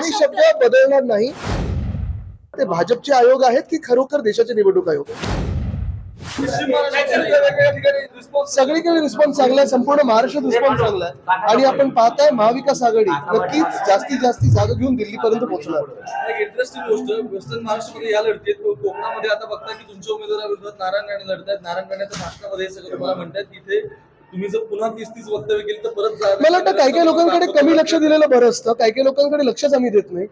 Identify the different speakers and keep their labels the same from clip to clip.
Speaker 1: आम्ही शब्द बदलणार नाही. ते भाजपचे आयोग आहेत की खरोखर देशाचे निवडणूक आयोग? आहेत? सगळीकडे रिस्पॉन्स चांगला आहे संपूर्ण महाराष्ट्रात रिस्पॉन्स चांगला आहे. आणि आपण पाहताय महाविकास आघाडी नक्कीच जास्तीत जास्त जागा घेऊन दिल्लीपर्यंत पोहोचणार.
Speaker 2: एक इंटरेस्टिंग गोष्ट वेस्टर्न महाराष्ट्रामध्ये या लढतीत कोकणामध्ये आता बघता की तुमच्या उमेदवाराविरोधात नारायण राणे लढतात नारायण राणेच्या भाषणामध्ये हे सगळं तुम्हाला म्हणतात की इथे तुम्ही जर पुन्हा तीस तीस वक्तव्य केली तर परत
Speaker 1: मला वाटतं काही काही लोकांकडे कमी लक्ष दिलेलं बरं असतं. काही काही लोकांकडे लक्षच आम्ही देत नाही.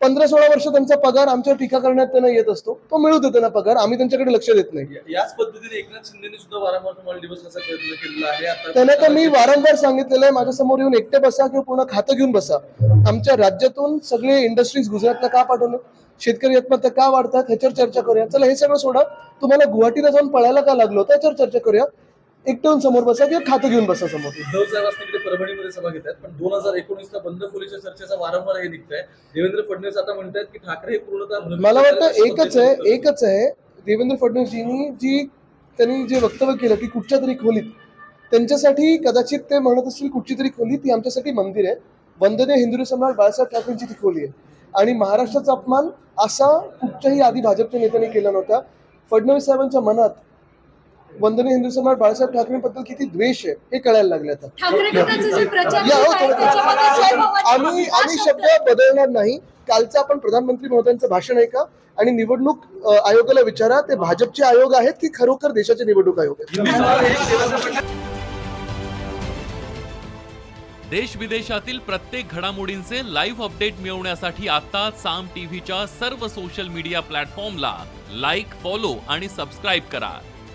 Speaker 1: पंधरा सोळा वर्ष त्यांचा पगार आमच्यावर टीका करण्यात त्यांना येत असतो. तो मिळू दे त्यांना पगार. आम्ही त्यांच्याकडे लक्ष देत नाही.
Speaker 2: याच पद्धतीने एकनाथ शिंदेने सुद्धा वारंवार तुम्हाला दिवस कसा प्रयत्न केलेला आहे?
Speaker 1: त्यांना तर मी वारंवार सांगितलेलं आहे. माझ्यासमोर येऊन एकटे बसा किंवा पूर्ण खातं घेऊन बसा. आमच्या राज्यातून सगळे इंडस्ट्रीज गुजरातला का पाठवले? शेतकरी आत्महत्या का वाढतात? ह्याच्यावर चर्चा करूया. चला हे सगळं सोडा. तुम्हाला गुवाहाटीला जाऊन पळायला का लागलो? होतं याच्यावर चर्चा करूया. एकटे येऊन समोर बसा किंवा खातं घेऊन बसा समोर.
Speaker 2: उद्धव साहेब आज तिकडे परभणीमध्ये सभा घेतात पण दोन हजार एकोणीसला बंद खोलीच्या चर्चेचा वारंवार हे निघत आहे देवेंद्र फडणवीस आता म्हणतात की ठाकरे हे पूर्णतः
Speaker 1: मला वाटतं. एकच आहे एकच आहे देवेंद्र फडणवीसजींनी जी त्यांनी जे वक्तव्य केलं की कुठच्या तरी खोलीत त्यांच्यासाठी कदाचित ते म्हणत असतील कुठची तरी खोली ती आमच्यासाठी मंदिर आहे. वंदनीय हिंदू सम्राट बाळासाहेब ठाकरेंची ती खोली आहे. आणि महाराष्ट्राचा अपमान असा कुठच्याही आधी भाजपच्या नेत्यांनी केला नव्हता. फडणवीस साहेबांच्या मनात वंदनीय हिंदू सम्राट बाळासाहेब ठाकरेंबद्दल किती द्वेष आहे हे कळायला लागले आता.
Speaker 3: ठाकरे गटाचे जे प्रचार
Speaker 1: या हो,
Speaker 3: आहे त्याच्यामध्ये जय भवानी
Speaker 1: आम्ही आम्ही
Speaker 3: शब्द
Speaker 1: बदलणार नाही. कालचं आपण प्रधानमंत्री महोदयांचं भाषण आहे का आणि निवडणूक आयोगाला विचारा. ते भाजपचे आयोग आहेत की खरोखर देशाचे निवडणूक आयोग आहेत?
Speaker 4: देश विदेशातील प्रत्येक घडामोडींचे लाईव्ह अपडेट मिळवण्यासाठी आता साम टीव्हीच्या सर्व सोशल मीडिया प्लॅटफॉर्मला लाईक फॉलो आणि सबस्क्राईब करा.